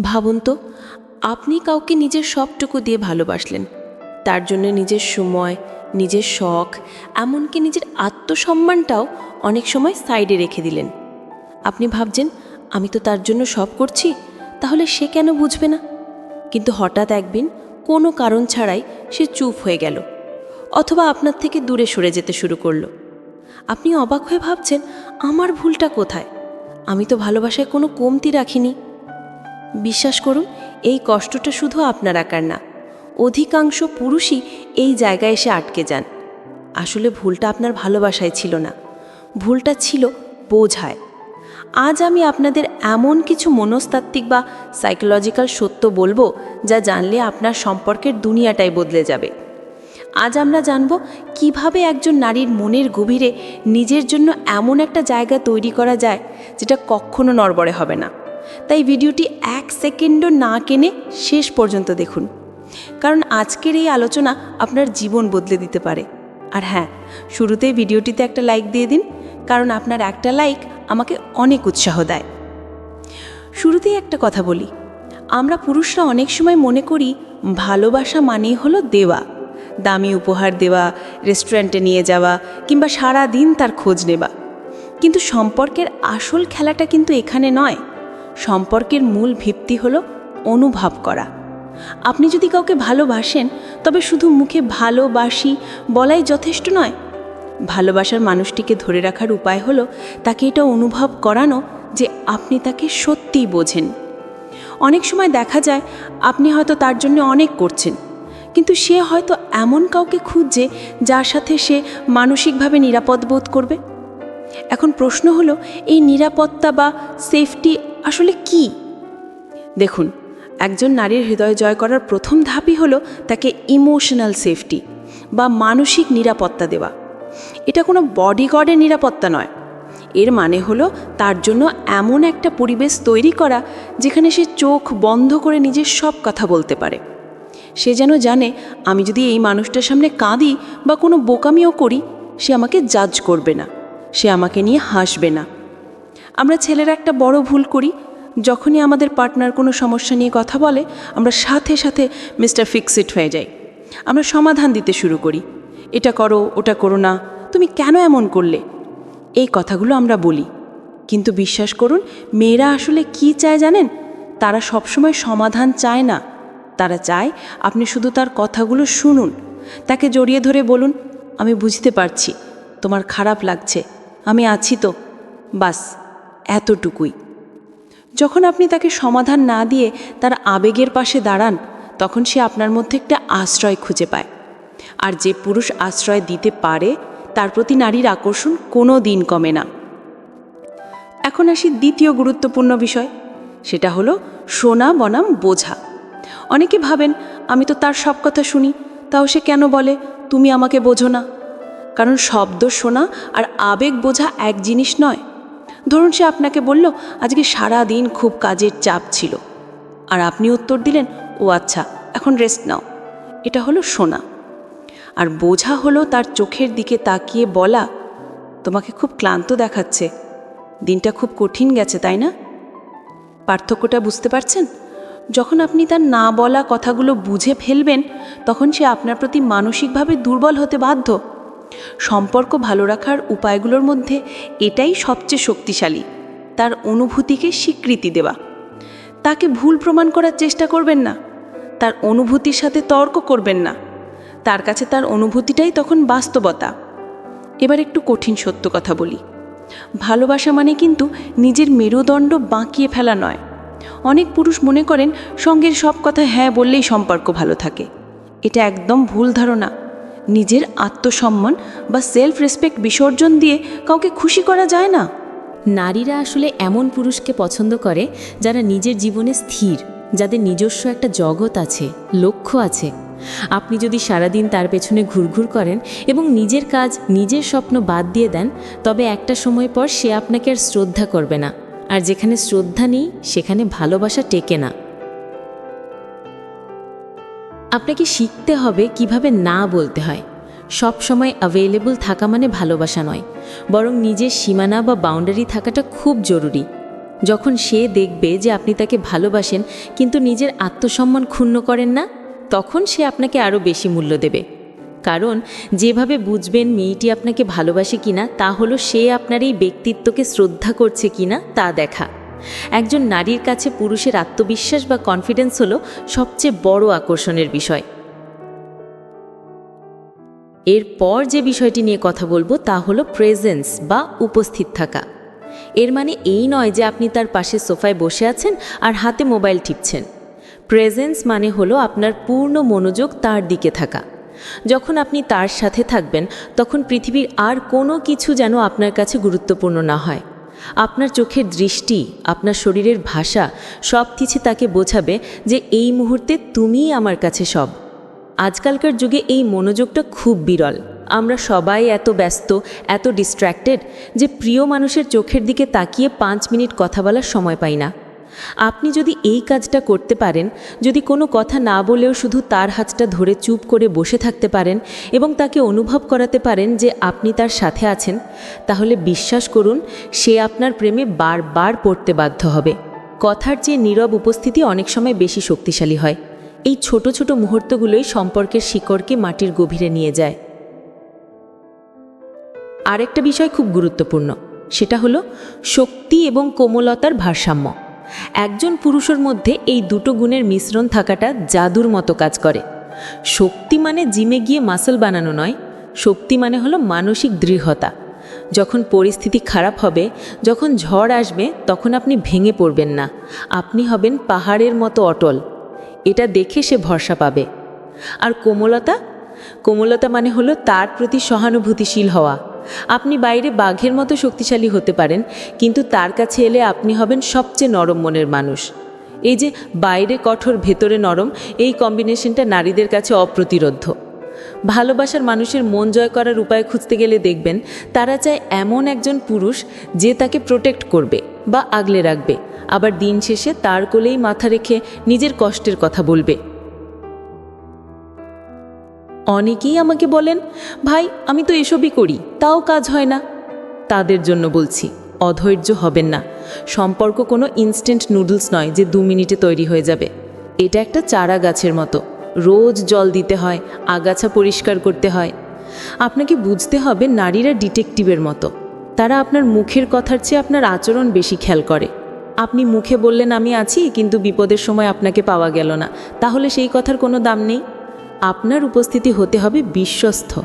ভাবুন তো, আপনি কাউকে নিজের সবটুকু দিয়ে ভালোবাসলেন। তার জন্য নিজের সময়, নিজের শখ, এমনকি নিজের আত্মসম্মানটাও অনেক সময় সাইডে রেখে দিলেন। আপনি ভাবছেন, আমি তো তার জন্য সব করছি, তাহলে সে কেন বুঝবে না? কিন্তু হঠাৎ একদিন কোনো কারণ ছাড়াই সে চুপ হয়ে গেল, অথবা আপনার থেকে দূরে সরে যেতে শুরু করল। আপনি অবাক হয়ে ভাবছেন, আমার ভুলটা কোথায়? আমি তো ভালোবাসায় কোনো কমতি রাখিনি। বিশ্বাস করুন, এই কষ্টটা শুধু আপনার একার না। অধিকাংশ পুরুষই এই জায়গায় এসে আটকে যান। আসলে ভুলটা আপনার ভালোবাসায় ছিল না। ভুলটা ছিল বোঝায়। আজ আমি আপনাদের এমন কিছু মনস্তাত্ত্বিক বা সাইকোলজিক্যাল সত্য বলব, যা জানলে আপনার সম্পর্কের দুনিয়াটাই বদলে যাবে। আজ আমরা জানব কীভাবে একজন নারীর মনের গভীরে নিজের জন্য এমন একটা জায়গা তৈরি করা যায়, যেটা কখনো নড়বড়ে হবে না। তাই ভিডিওটি এক সেকেন্ডও না কেনে শেষ পর্যন্ত দেখুন। কারণ আজকের এই আলোচনা আপনার জীবন বদলে দিতে পারে। আর হ্যাঁ শুরুতেই ভিডিওটিতে একটা লাইক দিয়ে দিন, কারণ আপনার একটা লাইক আমাকে অনেক উৎসাহ দেয়। শুরুতেই একটা কথা বলি, আমরা পুরুষরা অনেক সময় মনে করি ভালোবাসা মানেই হলো দেওয়া। দামি উপহার দেওয়া রেস্টুরেন্টে নিয়ে যাওয়া, কিংবা সারা দিন তার খোঁজ নেওয়া। কিন্তু সম্পর্কের আসল খেলাটা কিন্তু এখানে নয়। সম্পর্কের মূল ভিত্তি হল অনুভব করা। আপনি যদি কাউকে ভালোবাসেন, তবে শুধু মুখে ভালোবাসি বলাই যথেষ্ট নয়। ভালোবাসার মানুষটিকে ধরে রাখার উপায় হলো তাকে এটা অনুভব করানো যে আপনি তাকে সত্যিই বোঝেন। অনেক সময় দেখা যায় আপনি হয়তো তার জন্য অনেক করছেন, কিন্তু সে হয়তো এমন কাউকে খুঁজছে যার সাথে সে মানসিকভাবে নিরাপদ বোধ করবে। এখন প্রশ্ন হলো, এই নিরাপত্তা বা সেফটি আসলে কি? দেখুন, একজন নারীর হৃদয় জয় করার প্রথম ধাপই হলো তাকে ইমোশনাল সেফটি বা মানসিক নিরাপত্তা দেওয়া। এটা কোনো বডিগার্ডের নিরাপত্তা নয়। এর মানে হলো তার জন্য এমন একটা পরিবেশ তৈরি করা যেখানে সে চোখ বন্ধ করে নিজের সব কথা বলতে পারে। সে যেন জানে, আমি যদি এই মানুষটার সামনে কাঁদি বা কোনো বোকামিও করি, সে আমাকে জাজ করবে না। সে আমাকে নিয়ে হাসবে না। আমরা ছেলেরা একটা বড় ভুল করি। যখনই আমাদের পার্টনার কোনো সমস্যা নিয়ে কথা বলে, আমরা সাথে সাথে মিস্টার ফিক্সিট হয়ে যাই। আমরা সমাধান দিতে শুরু করি। এটা করো, ওটা করো না, তুমি কেন এমন করলে? এই কথাগুলো আমরা বলি। কিন্তু বিশ্বাস করুন, মেয়েরা আসলে কি চায় জানেন? তারা সবসময় সমাধান চায় না। তারা চায় আপনি শুধু তার কথাগুলো শুনুন। তাকে জড়িয়ে ধরে বলুন, আমি বুঝতে পারছি, তোমার খারাপ লাগছে। আমি আছি তো। বাস, এতটুকুই। যখন আপনি তাকে সমাধান না দিয়ে তার আবেগের পাশে দাঁড়ান, তখন সে আপনার মধ্যে একটা আশ্রয় খুঁজে পায়। আর যে পুরুষ আশ্রয় দিতে পারে, তার প্রতি নারীর আকর্ষণ কোনো দিন কমে না। এখন আসি দ্বিতীয় গুরুত্বপূর্ণ বিষয়, সেটা হলো সোনা বনাম বোঝা। অনেকে ভাবেন, আমি তো তার সব কথা শুনি, তাও সে কেন বলে, তুমি আমাকে বোঝো না? কারণ শব্দ শোনা আর আবেগ বোঝা এক জিনিস নয়। ধরুন সে আপনাকে বলল, আজকে সারা দিন খুব কাজের চাপ ছিল। আর আপনি উত্তর দিলেন, ও আচ্ছা এখন রেস্ট নাও। এটা হলো শোনা। আর বোঝা হলো তার চোখের দিকে তাকিয়ে বলা, তোমাকে খুব ক্লান্ত দেখাচ্ছে। দিনটা খুব কঠিন গেছে, তাই না? পার্থক্যটা বুঝতে পারছেন? যখন আপনি তার না বলা কথাগুলো বুঝে ফেলবেন, তখন সে আপনার প্রতি মানসিকভাবে দুর্বল হতে বাধ্য। সম্পর্ক ভালো রাখার উপায়গুলোর মধ্যে এটাই সবচেয়ে শক্তিশালী, তার অনুভূতিকে স্বীকৃতি দেওয়া। তাকে ভুল প্রমাণ করার চেষ্টা করবেন না, তার অনুভূতির সাথে তর্ক করবেন না, তার কাছে তার অনুভূতিটাই তখন বাস্তবতা। এবার একটু কঠিন সত্য কথা বলি। ভালোবাসা মানে কিন্তু নিজের মেরুদণ্ড বাঁকিয়ে ফেলা নয়। অনেক পুরুষ মনে করেন, সঙ্গের সব কথা হ্যাঁ বললেই সম্পর্ক ভালো থাকে। এটা একদম ভুল ধারণা। নিজের আত্মসম্মান বা সেলফ রেসপেক্ট বিসর্জন দিয়ে কাউকে খুশি করা যায় না। নারীরা আসলে এমন পুরুষকে পছন্দ করে যারা নিজের জীবনে স্থির, যাদের নিজস্ব একটা জগৎ আছে, লক্ষ্য আছে। আপনি যদি সারাদিন তার পেছনে ঘুরঘুর করেন এবং নিজের কাজ, নিজের স্বপ্ন বাদ দিয়ে দেন, তবে একটা সময় পর সে আপনাকে আর শ্রদ্ধা করবে না। আর যেখানে শ্রদ্ধা নেই, সেখানে ভালোবাসা টেকে না। আপনাকে শিখতে হবে কীভাবে না বলতে হয়। সব সময় অ্যাভেলেবল থাকা মানে ভালোবাসা নয়। বরং নিজের সীমানা বা বাউন্ডারি থাকাটা খুব জরুরি। যখন সে দেখবে যে আপনি তাকে ভালোবাসেন, কিন্তু নিজের আত্মসম্মান ক্ষুণ্ণ করেন না, তখন সে আপনাকে আরও বেশি মূল্য দেবে। কারণ, যেভাবে বুঝবেন মেয়েটি আপনাকে ভালোবাসে কিনা, তা হলো সে আপনার এই ব্যক্তিত্বকে শ্রদ্ধা করছে কিনা, তা দেখা। একজন নারীর কাছে পুরুষের আত্মবিশ্বাস বা কনফিডেন্স হলো সবচেয়ে বড় আকর্ষণের বিষয়। এরপর যে বিষয়টি নিয়ে কথা বলব তা হলো প্রেজেন্স বা উপস্থিত থাকা। এর মানে এই নয় যে আপনি তার পাশে সোফায় বসে আছেন আর হাতে মোবাইল টিপছেন। প্রেজেন্স মানে হলো আপনার পূর্ণ মনোযোগ তার দিকে থাকা। যখন আপনি তার সাথে থাকবেন, তখন পৃথিবীর আর কোনো কিছু যেন আপনার কাছে গুরুত্বপূর্ণ না হয়। আপনার চোখের দৃষ্টি, আপনার শরীরের ভাষা সব কিছু তাকে বোঝাবে যে এই মুহূর্তে তুমিই আমার কাছে সব। আজকালকার যুগে এই মনোযোগটা খুব বিরল। আমরা সবাই এত ব্যস্ত, এত ডিস্ট্র্যাক্টেড যে প্রিয় মানুষের চোখের দিকে তাকিয়ে পাঁচ মিনিট কথা বলার সময় পাই না। আপনি যদি এই কাজটা করতে পারেন, যদি কোনো কথা না বলেও শুধু তার হাতটা ধরে চুপ করে বসে থাকতে পারেন এবং তাকে অনুভব করাতে পারেন যে আপনি তার সাথে আছেন, তাহলে বিশ্বাস করুন, সে আপনার প্রেমে বারবার পড়তে বাধ্য হবে। কথার চেয়ে নীরব উপস্থিতি অনেক সময় বেশি শক্তিশালী হয়। এই ছোট ছোট মুহূর্তগুলোই সম্পর্কের শিকড়কে মাটির গভীরে নিয়ে যায়। আরেকটা বিষয় খুব গুরুত্বপূর্ণ, সেটা হলো শক্তি এবং কোমলতার ভারসাম্য। একজন পুরুষের মধ্যে এই দুটো গুণের মিশ্রণ থাকাটা জাদুর মতো কাজ করে। শক্তি মানে জিমে গিয়ে মাসল বানানো নয়, শক্তি মানে হলো মানসিক দৃঢ়তা। যখন পরিস্থিতি খারাপ হবে, যখন ঝড় আসবে, তখন আপনি ভেঙে পড়বেন না। আপনি হবেন পাহাড়ের মতো অটল। এটা দেখে সে ভরসা পাবে। আর কোমলতা? কোমলতা মানে হলো তার প্রতি সহানুভূতিশীল হওয়া। আপনি বাইরে বাঘের মতো শক্তিশালী হতে পারেন, কিন্তু তার কাছে এলে আপনি হবেন সবচেয়ে নরম মনের মানুষ। এই যে বাইরে কঠোর, ভেতরে নরম, এই কম্বিনেশনটা নারীদের কাছে অপ্রতিরোধ্য। ভালোবাসার মানুষের মন জয় করার উপায় খুঁজতে গেলে দেখবেন, তারা চায় এমন একজন পুরুষ যে তাকে প্রোটেক্ট করবে বা আগলে রাখবে। আবার দিন শেষে তার কোলেই মাথা রেখে নিজের কষ্টের কথা বলবে। অনেকেই আমাকে বলেন, ভাই, আমি তো এসবই করি, তাও কাজ হয় না। তাদের জন্য বলছি, অধৈর্য হবেন না। সম্পর্ক কোনো ইনস্ট্যান্ট নুডলস নয় যে দু মিনিটে তৈরি হয়ে যাবে। এটা একটা চারা গাছের মতো। রোজ জল দিতে হয়, আগাছা পরিষ্কার করতে হয়। আপনাকে বুঝতে হবে নারীরা ডিটেকটিভের মতো। তারা আপনার মুখের কথার চেয়ে আপনার আচরণ বেশি খেয়াল করে। আপনি মুখে বললেন, আমি আছি, কিন্তু বিপদের সময় আপনাকে পাওয়া গেল না। তাহলে সেই কথার কোনো দাম নেই। আপনার উপস্থিতি হতে হবে বিশ্বস্ত।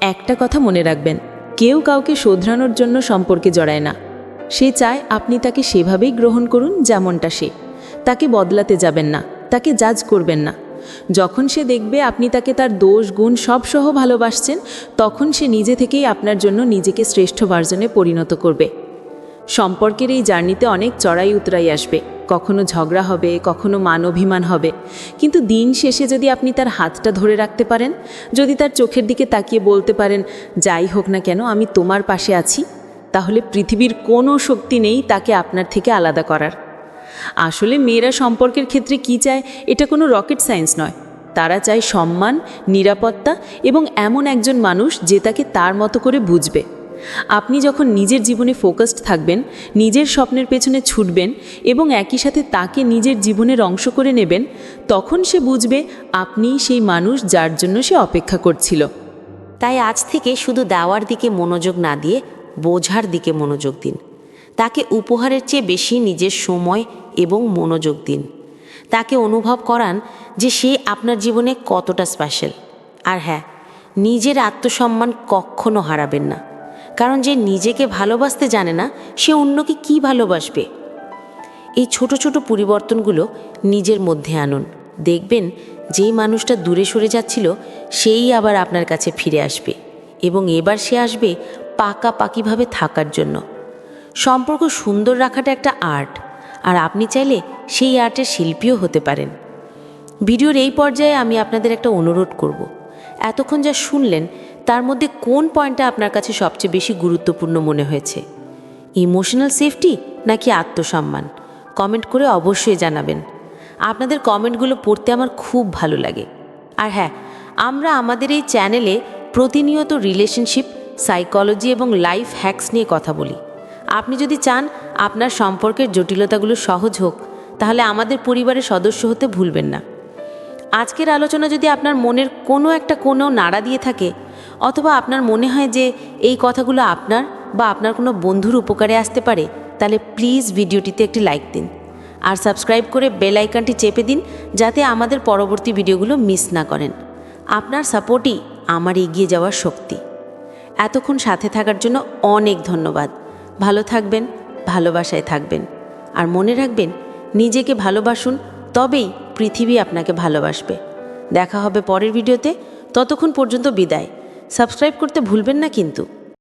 একটা কথা মনে রাখবেন, কেউ কাউকে শোধরানোর জন্য সম্পর্কে জড়ায় না। সে চায় আপনি তাকে সেভাবেই গ্রহণ করুন যেমনটা সে। তাকে বদলাতে যাবেন না, তাকে জাজ করবেন না। যখন সে দেখবে আপনি তাকে তার দোষ, গুণ সব সহ ভালোবাসছেন, তখন সে নিজে থেকেই আপনার জন্য নিজেকে শ্রেষ্ঠ ভার্জনে পরিণত করবে। সম্পর্কের এই জার্নিতে অনেক চড়াই উতরাই আসবে। কখনো ঝগড়া হবে, কখনো মান অভিমান হবে। কিন্তু দিন শেষে যদি আপনি তার হাতটা ধরে রাখতে পারেন, যদি তার চোখের দিকে তাকিয়ে বলতে পারেন, যাই হোক না কেন, আমি তোমার পাশে আছি, তাহলে পৃথিবীর কোনো শক্তি নেই তাকে আপনার থেকে আলাদা করার। আসলে মেয়েরা সম্পর্কের ক্ষেত্রে কি চায়, এটা কোনো রকেট সায়েন্স নয়। তারা চায় সম্মান, নিরাপত্তা এবং এমন একজন মানুষ যে তাকে তার মতো করে বুঝবে। আপনি যখন নিজের জীবনে ফোকাসড থাকবেন, নিজের স্বপ্নের পেছনে ছুটবেন এবং একই সাথে তাকে নিজের জীবনের অংশ করে নেবেন, তখন সে বুঝবে আপনিই সেই মানুষ যার জন্য সে অপেক্ষা করছিল। তাই আজ থেকে শুধু দেওয়ার দিকে মনোযোগ না দিয়ে বোঝার দিকে মনোযোগ দিন। তাকে উপহারের চেয়ে বেশি নিজের সময় এবং মনোযোগ দিন। তাকে অনুভব করান যে সে আপনার জীবনে কতটা স্পেশাল আর হ্যাঁ নিজের আত্মসম্মান কখনো হারাবেন না। কারণ যে নিজেকে ভালোবাসতে জানে না, সে অন্যকে কি ভালোবাসবে? এই ছোট ছোট পরিবর্তনগুলো নিজের মধ্যে আনুন। দেখবেন যেই মানুষটা দূরে সরে যাচ্ছিল, সেই আবার আপনার কাছে ফিরে আসবে এবং এবার সে আসবে পাকাপাকিভাবে থাকার জন্য। সম্পর্ক সুন্দর রাখাটা একটা আর্ট, আর আপনি চাইলে সেই আর্টের শিল্পীও হতে পারেন। ভিডিওর এই পর্যায়ে আমি আপনাদের একটা অনুরোধ করব। এতক্ষণ যা শুনলেন তার মধ্যে কোন পয়েন্টটা আপনার কাছে সবচেয়ে বেশি গুরুত্বপূর্ণ মনে হয়েছে? ইমোশনাল সেফটি নাকি আত্মসম্মান? কমেন্ট করে অবশ্যই জানাবেন। আপনাদের কমেন্টগুলো পড়তে আমার খুব ভালো লাগে। আর হ্যাঁ আমরা আমাদের এই চ্যানেলে প্রতিনিয়ত রিলেশনশিপ, সাইকোলজি এবং লাইফ হ্যাকস নিয়ে কথা বলি। আপনি যদি চান আপনার সম্পর্কের জটিলতাগুলো সহজ হোক, তাহলে আমাদের পরিবারের সদস্য হতে ভুলবেন না। আজকের আলোচনা যদি আপনার মনের কোনো একটা কোনো নাড়া দিয়ে থাকে অথবা আপনার মনে হয় যে এই কথাগুলো আপনার বা আপনার কোনো বন্ধুর উপকারে আসতে পারে, তাহলে প্লিজ ভিডিওটিতে একটি লাইক দিন। আর সাবস্ক্রাইব করে বেল আইকনটি চেপে দিন, যাতে আমাদের পরবর্তী ভিডিওগুলো মিস না করেন। আপনার সাপোর্টই আমার এগিয়ে যাওয়ার শক্তি। এতক্ষণ সাথে থাকার জন্য অনেক ধন্যবাদ। ভালো থাকবেন, ভালোবাসায় থাকবেন। আর মনে রাখবেন, নিজেকে ভালোবাসুন, তবেই পৃথিবী আপনাকে ভালোবাসবে। দেখা হবে পরের ভিডিওতে। ততক্ষণ পর্যন্ত বিদায়। সাবস্ক্রাইব করতে ভুলবেন না কিন্তু।